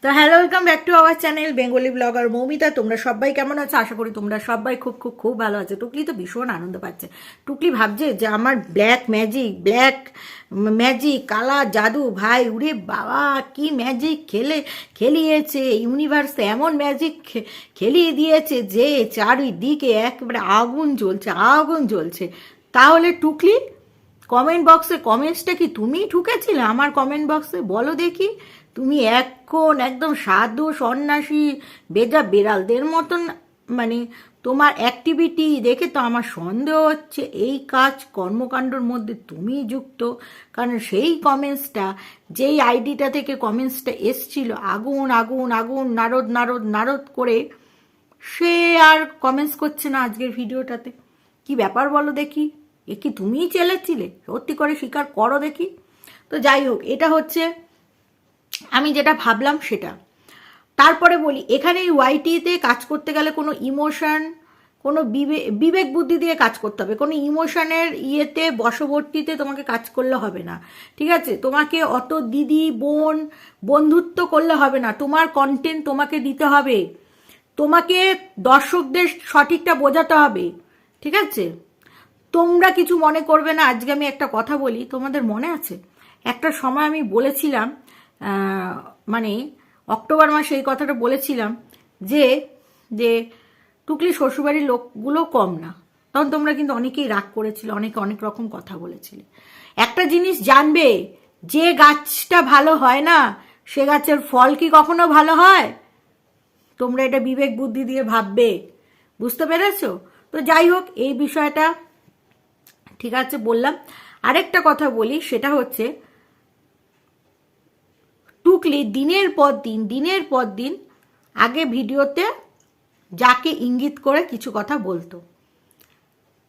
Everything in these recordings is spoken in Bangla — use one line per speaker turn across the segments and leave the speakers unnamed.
তো hello welcome back to our channel Bengali blogger Moumita তোমরা সবাই কেমন আছো? আশা করি তোমরা সবাই খুব খুব খুব ভালো আছে। টুকলি তো ভীষণ আনন্দ পাচ্ছে। টুকলি ভাবছে যে আমার ব্ল্যাক ম্যাজিক ব্ল্যাক ম্যাজিক কালা জাদু, ভাই উরে বাবা, কি ম্যাজিক খেলে, খেলিয়েছে। ইউনিভার্স এমন ম্যাজিক খেলিয়ে দিয়েছে যে চারিদিকে একেবারে আগুন জ্বলছে আগুন জ্বলছে। তাহলে টুকলি কমেন্ট বক্সে কমেন্টসটা কি তুমিই ঠুকেছিলে? আমার কমেন্ট বক্সে বলো দেখি। তুমি এখন একদম সাধু, সন্ন্যাসী বেজা বেড়ালদের মতন মানে তোমার অ্যাক্টিভিটি দেখে তো আমার সন্দেহ হচ্ছে, এই কাজ কর্মকাণ্ডর মধ্যে তুমি যুক্ত। কারণ সেই কমেন্টসটা যেই আইডিটা থেকে কমেন্টসটা এসছিল, আগুন আগুন আগুন, নারদ নারদ নারদ করে, সে আর কমেন্টস করছে না আজকের ভিডিওটাতে। কি ব্যাপার বলো দেখি? এ কি তুমিই চেলেছিলে? সত্যি করে স্বীকার করো দেখি। তো যাই হোক, এটা হচ্ছে আমি যেটা ভাবলাম সেটা। তারপরে বলি, এখানে এই ওয়াইটিতে কাজ করতে গেলে কোনো ইমোশন কোনো বিবে- বিবেক বুদ্ধি দিয়ে কাজ করতে হবে। কোনো ইমোশনের ইয়েতে, বশবর্তীতে তোমাকে কাজ করলে হবে না। ঠিক আছে? তোমাকে অত দিদি, বোন, বন্ধুত্ব করলে হবে না। তোমার কন্টেন্ট তোমাকে দিতে হবে। তোমাকে দর্শকদের সঠিকটা বোঝাতে হবে। ঠিক আছে? তোমরা কিছু মনে করবে না। আজকে আমি একটা কথা বলি, তোমাদের মনে আছে? একটা সময় আমি বলেছিলাম মানে অক্টোবর মাসে এই কথাটা বলেছিলাম যে যে টুকলি শ্বশুরবাড়ির লোকগুলো কম না। তখন তোমরা কিন্তু অনেকেই রাগ করেছিলে, অনেকে অনেক রকম কথা বলেছিলে। একটা জিনিস জানবে, যে গাছটা ভালো হয় না, সে গাছের ফল কি কখনো ভালো হয়? তোমরা এটা বিবেক বুদ্ধি দিয়ে ভাববে। বুঝতে পেরেছ? তো যাই হোক, এই বিষয়টা ঠিক আছে বললাম। আরেকটা কথা বলি, সেটা হচ্ছে টুকলি দিনের পর দিন, দিনের পর দিন, আগে ভিডিওতে যাকে ইঙ্গিত করে কিছু কথা বলতো।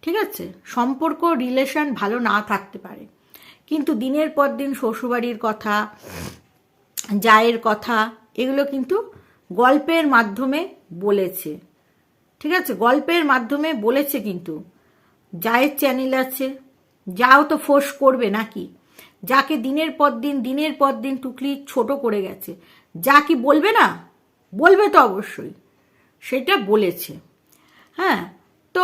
ঠিক আছে? সম্পর্ক রিলেশন ভালো না থাকতে পারে। কিন্তু দিনের পর দিন শ্বশুরবাড়ির কথা, জায়ের কথা, এগুলো কিন্তু গল্পের মাধ্যমে বলেছে। ঠিক আছে? গল্পের মাধ্যমে বলেছে কিন্তু। জায়ের চ্যানেল আছে। যাও তো ফোর্স করবে নাকি? যাকে দিনের পর দিন, দিনের পর দিন টুকলি ছোট করে গেছে। যা কি বলবে না? বলবে তো অবশ্যই। সেটা বলেছে। হ্যাঁ তো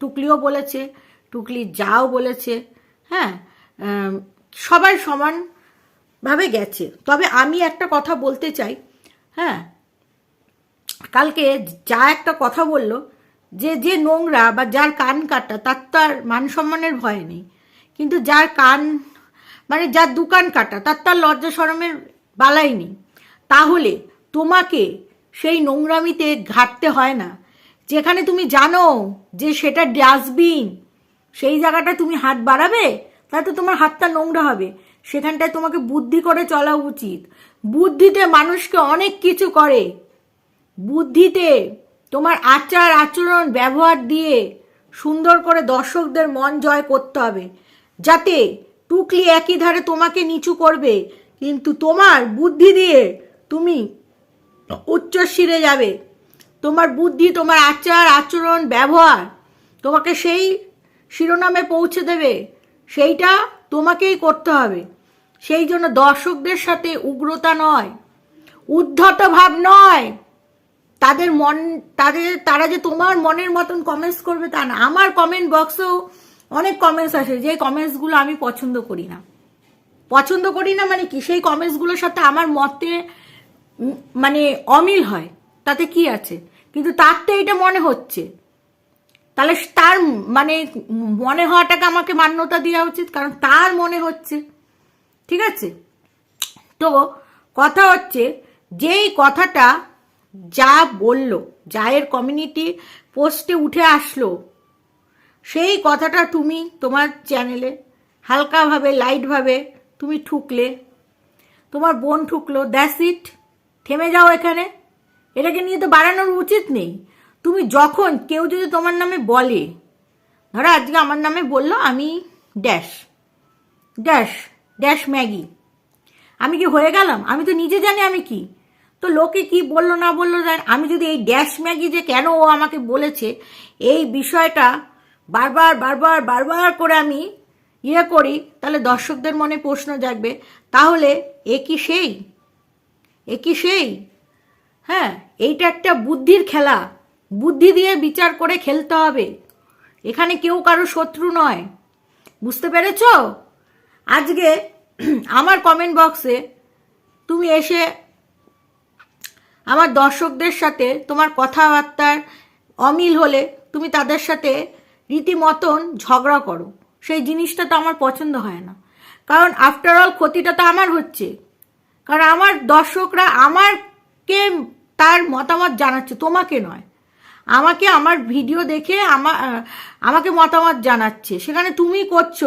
টুকলিও বলেছে, টুকলি যাও বলেছে। হ্যাঁ সবাই সমানভাবে গেছে। তবে আমি একটা কথা বলতে চাই। হ্যাঁ কালকে যা একটা কথা বলল, যে যে নোংরা বা যার কান কাটা, তার তো আর মান সম্মানের ভয় নেই। কিন্তু যার কান মানে যার দোকান কাটা, তার তার লজ্জা সরমের বালাই নেই। তাহলে তোমাকে সেই নোংরামিতে ঘাটতে হয় না। যেখানে তুমি জানো যে সেটা ডাস্টবিন, সেই জায়গাটা তুমি হাত বাড়াবে, তাহলে তো তোমার হাতটা নোংরা হবে। সেখানটায় তোমাকে বুদ্ধি করে চলা উচিত। বুদ্ধিতে মানুষকে অনেক কিছু করে। বুদ্ধিতে তোমার আচার আচরণ, ব্যবহার দিয়ে সুন্দর করে দর্শকদের মন জয় করতে হবে। যাতে টুকলি একই ধারে তোমাকে নিচু করবে কিন্তু তোমার বুদ্ধি দিয়ে তুমি উচ্চ শিরে যাবে। তোমার বুদ্ধি তোমার আচার আচরণ ব্যবহার তোমাকে সেই শিরোনামে পৌঁছে দেবে সেইটা তোমাকেই করতে হবে। সেই জন্য দর্শকদের সাথে উগ্রতা নয় উদ্ধত ভাব নয়। তাদের মন তাদের তারা যে তোমার মনের মতন কমেন্টস করবে তা না। আমার কমেন্ট বক্সেও অনেক কমেন্টস আসে যে কমেন্টসগুলো আমি পছন্দ করি না। পছন্দ করি না মানে কি? সেই কমেন্টসগুলোর সাথে আমার মতে মানে অমিল হয়। তাতে কি আছে? কিন্তু তার তো এটা মনে হচ্ছে। তাহলে তার মানে মনে হওয়াটাকে আমাকে মান্যতা দেওয়া উচিত, কারণ তার মনে হচ্ছে। ঠিক আছে? তো কথা হচ্ছে যেই কথাটা যা বলল, যায়ের কমিউনিটি পোস্টে উঠে আসলো সেই কথাটা তুমি তোমার চ্যানেলে হালকাভাবে লাইটভাবে তুমি ঠুকলে। তোমার বোন ঠুকলো দ্যাস ইট থেমে যাও এখানে। এটাকে নিয়ে তো বাড়ানোর উচিত নেই। তুমি যখন কেউ যদি তোমার নামে বলে, ধরো আজকে আমার নামে বলল, আমি ড্যাশ ড্যাশ ড্যাশ ম্যাগি আমি কি হয়ে গেলাম? আমি তো নিজে জানি আমি কি। তো লোকে কি বলল না বলল আমি যদি এই ড্যাশ ম্যাগি যে কেন ও আমাকে বলেছে, এই বিষয়টা বারবার বারবার বারবার করে আমি ইয়ে করি, তাহলে দর্শকদের মনে প্রশ্ন জাগবে, তাহলে এ কি সেই? এ কি সেই? হ্যাঁ এইটা একটা বুদ্ধির খেলা। বুদ্ধি দিয়ে বিচার করে খেলতে হবে। এখানে কেউ কারও শত্রু নয়। বুঝতে পেরেছ? আজকে আমার কমেন্ট বক্সে তুমি এসে আমার দর্শকদের সাথে তোমার কথাবার্তার অমিল হলে তুমি তাদের সাথে রীতিমতন ঝগড়া করো। সেই জিনিসটা তো আমার পছন্দ হয় না। কারণ আফটার অল ক্ষতিটা তো আমার হচ্ছে। কারণ আমার দর্শকরা আমারকে তার মতামত জানাচ্ছে, তোমাকে নয়। আমাকে আমার ভিডিও দেখে আমার আমাকে মতামত জানাচ্ছে। সেখানে তুমি করছ,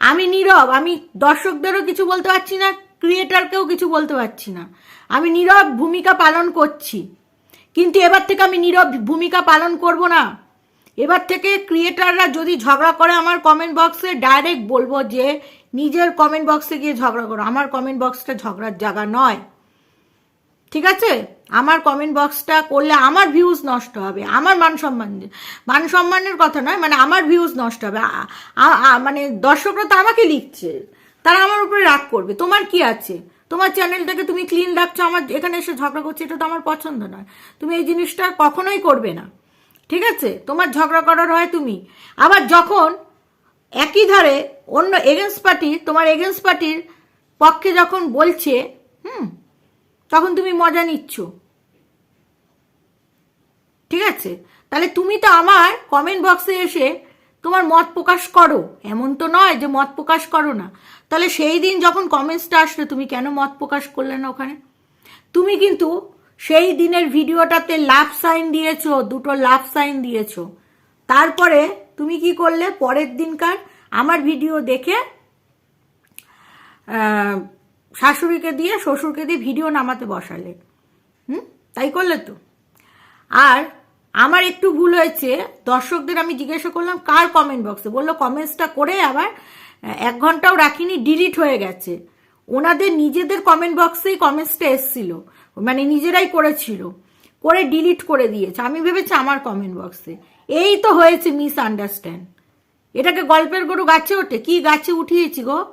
আমি নীরব, আমি দর্শকদেরও কিছু বলতে পারছি না ক্রিয়েটারকেও কিছু বলতে পারছি না। আমি নীরব ভূমিকা পালন করছি। কিন্তু এবার থেকে আমি নীরব ভূমিকা পালন করব না। এবার থেকে ক্রিয়েটাররা যদি ঝগড়া করে, আমার কমেন্ট বক্সে ডাইরেক্ট বলব যে, নিজের কমেন্ট বক্সে গিয়ে ঝগড়া করো। আমার কমেন্ট বক্সটা ঝগড়ার জায়গা নয়। ঠিক আছে? আমার কমেন্ট বক্সটা করলে আমার ভিউজ নষ্ট হবে, আমার মান সম্মান মান সম্মানের কথা নয় মানে আমার ভিউজ নষ্ট হবে। মানে দর্শকরা তো আমাকে লিখছে, তারা আমার উপরে রাগ করবে। তোমার কি আছে? তোমার চ্যানেলটাকে তুমি ক্লিন রাখছো আমার এখানে এসে ঝগড়া করছে, এটা তো আমার পছন্দ নয়। তুমি এই জিনিসটা কখনোই করবে না। ঠিক আছে? তোমার ঝগড়া করার হয় তুমি। আবার যখন একই ধারে অন্য এগেন্স পার্টি তোমার এগেন্স পার্টির পক্ষে যখন বলছে, হুম, তখন তুমি মজা নিচ্ছ। ঠিক আছে? তাহলে তুমি তো আমার কমেন্ট বক্সে এসে তোমার মত প্রকাশ করো। এমন তো নয় যে মত প্রকাশ করো না। তাহলে সেই দিন যখন কমেন্টসটা আসলে তুমি কেন মত প্রকাশ করলে না ওখানে? তুমি কিন্তু সেই দিনের ভিডিওটাতে লাভ সাইন দিয়েছ, দুটো লাভ সাইন দিয়েছ। তারপরে তুমি কি করলে পরের দিনকার? আমার ভিডিও দেখে শাশুড়িকে দিয়ে শ্বশুরকে দিয়ে ভিডিও নামাতে বসালে। হুম? তাই করলে তো। আর আমার একটু ভুল হয়েছে, দর্শকদের আমি জিজ্ঞাসা করলাম, কার কমেন্ট বক্সে বলল কমেন্টসটা করে আবার এক ঘন্টাও রাখিনি ডিলিট হয়ে গেছে। ওনাদের নিজেদের কমেন্ট বক্সেই কমেন্টসটা এসছিল। মানে নিজেরাই করেছিল। করে ডিলিট করে দিয়েছে। আমি ভেবেছি আমার কমেন্ট বক্সে এই তো হয়েছে মিস আন্ডারস্ট্যান্ড এটাকে গল্পের গরু গাছে ওঠে? কি গাছে উঠিয়েছি গো?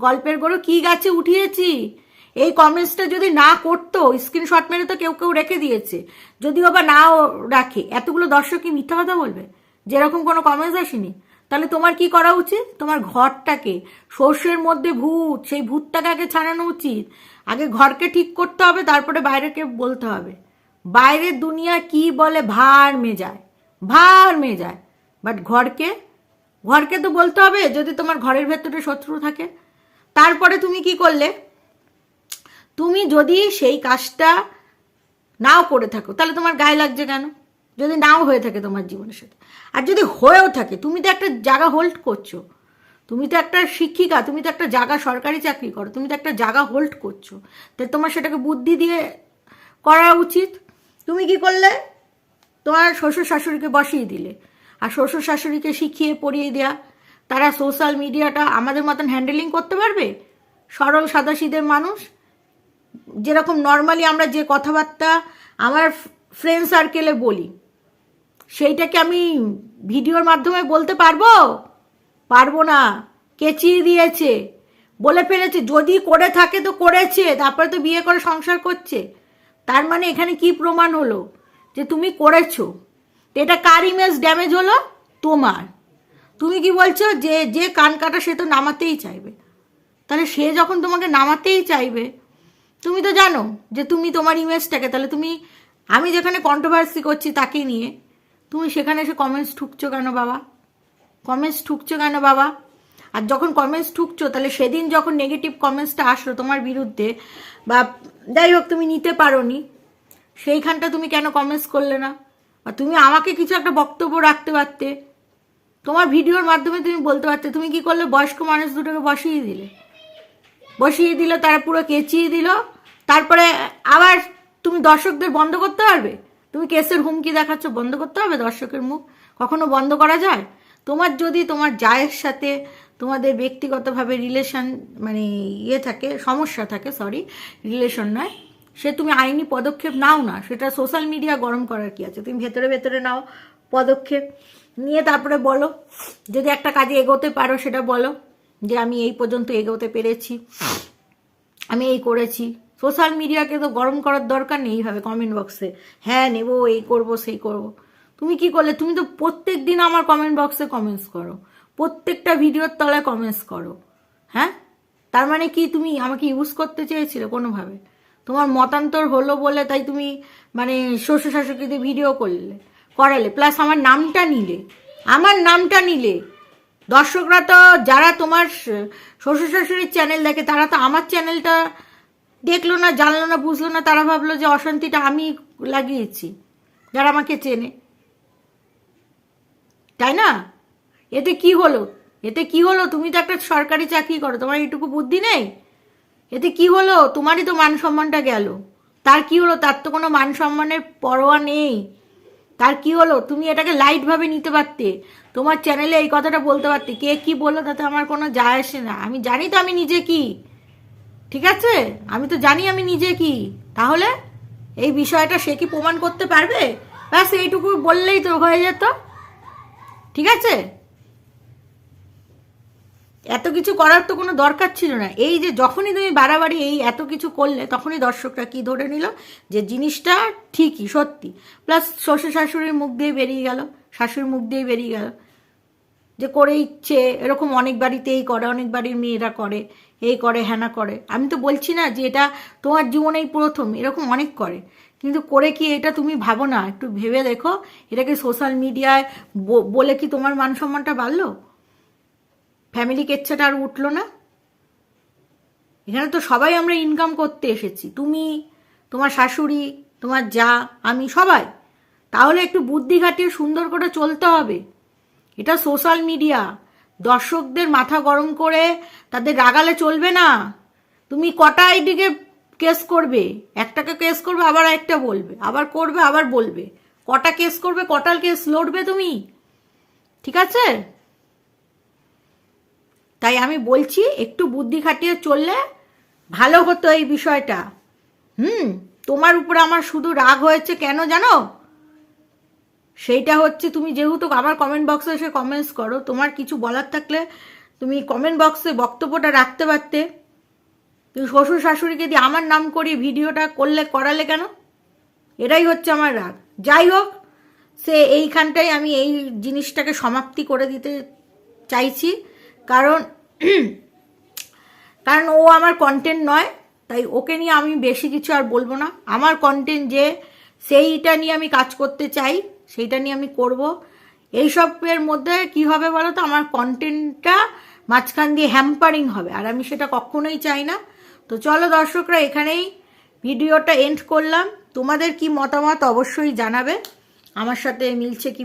গল্পের গরু কি গাছে উঠিয়েছি? এই কমেন্টসটা যদি না করতো স্ক্রিনশট মেরে তো কেউ কেউ রেখে দিয়েছে। যদিও বা নাও রাখে। এতগুলো দর্শক কি মিথ্যা কথা বলবে? যেরকম কোনো কমেন্টস আসেনি। তাহলে তোমার কি করা উচিত? তোমার ঘরটাকে, সর্ষের মধ্যে ভূত, সেই ভূতটাকে আগে ছাড়ানো উচিত। আগে ঘরকে ঠিক করতে হবে, তারপরে বাইরেকে বলতে হবে। বাইরের দুনিয়া কি বলে? ভার মেজায় ভার মেজায়। বাট ঘরকে ঘরকে তো বলতে হবে, যদি তোমার ঘরের ভেতরে শত্রু থাকে। তারপরে তুমি কি করলে? তুমি যদি সেই কাজটা নাও করে থাকো, তাহলে তোমার গায়ে লাগছে কেন? যদি নাও হয়ে থাকে তোমার জীবনের সাথে। আর যদি হয়েও থাকে, তুমি তো একটা জায়গা হোল্ড করছ। তুমি তো একটা শিক্ষিকা, তুমি তো একটা জায়গা সরকারি চাকরি করো, তুমি তো একটা জায়গা হোল্ড করছ। তাই তোমার সেটাকে বুদ্ধি দিয়ে করা উচিত। তুমি কি করলে? তোমার শ্বশুর শাশুড়িকে বসিয়ে দিলে। আর শ্বশুর শাশুড়িকে শিখিয়ে পড়িয়ে দেয়া। তারা সোশ্যাল মিডিয়াটা আমাদের মতন হ্যান্ডেলিং করতে পারবে? সরল সাদাসিদের মানুষ? যেরকম নর্মালি আমরা যে কথাবার্তা আমার ফ্রেন্ড সার্কেলে বলি সেইটাকে আমি ভিডিওর মাধ্যমে বলতে পারব? পারব না। কেচিয়ে দিয়েছে? বলে ফেলেছে, যদি করে থাকে তো করেছে, তারপরে তো বিয়ে করে সংসার করছে। তার মানে এখানে কি প্রমাণ হলো? যে তুমি করেছ। তো এটা কার ইমেজ ড্যামেজ হলো? তোমার। তুমি কি বলছো যে যে কান কাটা সে তো নামাতেই চাইবে। তাহলে সে যখন তোমাকে নামাতেই চাইবে, তুমি তো জানো যে তুমি তোমার ইমেজটাকে তাহলে তুমি, আমি যেখানে কন্ট্রোভার্সি করছি তাকে নিয়ে তুমি সেখানে এসে কমেন্টস ঠুকছো কেন বাবা? কমেন্টস ঠুকছো কেন বাবা? আর যখন কমেন্টস ঠুকছো, তাহলে সেদিন যখন নেগেটিভ কমেন্টসটা আসলো তোমার বিরুদ্ধে, বা যাই হোক তুমি নিতে পারো নি সেইখানটা তুমি কেন কমেন্টস করলে না? বা তুমি আমাকে কিছু একটা বক্তব্য রাখতে পারতে। তোমার ভিডিওর মাধ্যমে তুমি বলতে পারতে, তুমি কি করলে? বয়স্ক মানুষ দুটোকে বসিয়ে দিলে। বসিয়ে দিল, তারা পুরো কেচিয়ে দিল। তারপরে আবার তুমি দর্শকদের বন্ধ করতে পারবে? তুমি কেসের হুমকি দেখাচ্ছ, বন্ধ করতে হবে দর্শকের মুখ? কখনো বন্ধ করা যায়? তোমার যদি তোমার জায়ের সাথে তোমাদের ব্যক্তিগতভাবে রিলেশন মানে ইয়ে থাকে, সমস্যা থাকে সরি রিলেশন নয়, সে তুমি আইনি পদক্ষেপ নাও না, সেটা সোশ্যাল মিডিয়া গরম করার কি আছে? তুমি ভেতরে ভেতরে নাও পদক্ষেপ। নিয়ে তারপরে বলো, যদি একটা কাজে এগোতে পারো সেটা বলো, যে আমি এই পর্যন্ত এগোতে পেরেছি, আমি এই করেছি। সোশ্যাল মিডিয়াকে তো গরম করার দরকার নেই এইভাবে কমেন্ট বক্সে হ্যাঁ নেব, এই করব, সেই করব। তুমি কি করলে? তুমি তো প্রত্যেক দিন আমার কমেন্ট বক্সে কমেন্টস করো। প্রত্যেকটা ভিডিওর তলায় কমেন্টস করো। হ্যাঁ? তার মানে কি তুমি আমাকে ইউজ করতে চেয়েছিলে কোনোভাবে? তোমার মতান্তর হলো বলে তাই তুমি মানে শ্বশুর শাশুড়িতে ভিডিও করলে, করালে। প্লাস আমার নামটা নিলে। আমার নামটা নিলে। দর্শকরা তো, যারা তোমার শ্বশুর শাশুড়ির চ্যানেল দেখে, তারা তো আমার চ্যানেলটা দেখল না, জানলো না, বুঝলো না, তারা ভাবলো যে অশান্তিটা আমি লাগিয়েছি, যারা আমাকে চেনে। তাই না? এতে কি হলো? এতে কি হলো? তুমি তো একটা সরকারি চাকরি করো, তোমার এইটুকু বুদ্ধি নেই? এতে কি হলো? তোমারই তো মান সম্মানটা গেল। তার কি হলো? তার তো কোনো মান সম্মানের পরোয়া নেই। তার কি হলো? তুমি এটাকে লাইটভাবে নিতে পারতে। তোমার চ্যানেলে এই কথাটা বলতে পারতে। কে কি বলল তাতে আমার কোনো যায় আসে না। আমি জানি তো আমি নিজে কি। ঠিক আছে? আমি তো জানি আমি নিজে কি। তাহলে এই বিষয়টা সে কি প্রমাণ করতে পারবে? ব্যাস, এইটুকু বললেই তো হয়ে যেত। ঠিক আছে? এত কিছু করার তো কোনো দরকার ছিল না। এই যে যখনই তুমি বাড়াবাড়ি এই এত কিছু করলে, তখনই দর্শকরা কি ধরে নিল? যে জিনিসটা ঠিকই, সত্যি। প্লাস শ্বশুর শাশুড়ির মুখ দিয়ে বেরিয়ে গেল, শাশুড়ির মুখ দিয়ে বেরিয়ে গেল। যে করে ইচ্ছে, এরকম অনেক বাড়িতেই করে, অনেক বাড়ির মেয়েরা করে, এই করে হ্যানা করে। আমি তো বলছি না যে এটা তোমার জীবনেই প্রথম, এরকম অনেক করে। কিন্তু করে কি এটা তুমি ভাবো না? একটু ভেবে দেখো এটাকে সোশ্যাল মিডিয়ায় বলে কি তোমার মান সম্মানটা বাড়লো? ফ্যামিলি কেচ্ছাটা আর উঠল না? এখানে তো সবাই আমরা ইনকাম করতে এসেছি। তুমি, তোমার শাশুড়ি, তোমার যা, আমি, সবাই। তাহলে একটু বুদ্ধি খাটিয়ে সুন্দর করে চলতে হবে। এটা সোশ্যাল মিডিয়া। দর্শকদের মাথা গরম করে তাদের রাগালে চলবে না। তুমি কটা আইডিকে কেস করবে? একটাকে কেস করবে, আবার একটা বলবে। আবার করবে, আবার বলবে। কটা কেস করবে কটাল কেস লড়বে তুমি? ঠিক আছে? তাই আমি বলছি, একটু বুদ্ধি খাটিয়ে চললে ভালো হতো এই বিষয়টা। হুম? তোমার উপরে আমার শুধু রাগ হয়েছে কেন জানো? সেইটা হচ্ছে তুমি যেহেতু আমার কমেন্ট বক্সে এসে কমেন্টস করো, তোমার কিছু বলার থাকলে তুমি কমেন্ট বক্সে বক্তব্যটা রাখতে পারতে। তুমি শ্বশুর শাশুড়িকে দিয়ে আমার নাম করি ভিডিওটা করলে, করালে কেন? এটাই হচ্ছে আমার রাগ। যাই হোক, সে এইখানটাই আমি এই জিনিসটাকে সমাপ্তি করে দিতে চাইছি। কারণ কারণ ও আমার কন্টেন্ট নয়, তাই ওকে নিয়ে আমি বেশি কিছু আর বলব না। আমার কন্টেন্ট যে সেইটা নিয়ে আমি কাজ করতে চাই সেইটা নিয়ে আমি করব। এইসবের মধ্যে কি হবে বলো তো আমার কন্টেন্টটা মাঝখান দিয়ে হ্যাম্পারিং হবে, আর আমি সেটা কখনোই চাই না। তো চলো দর্শকরা, এখানেই ভিডিওটা এন্ড করলাম। তোমাদের কি মতামত অবশ্যই জানাবে। আমার সাথে মিলছে কি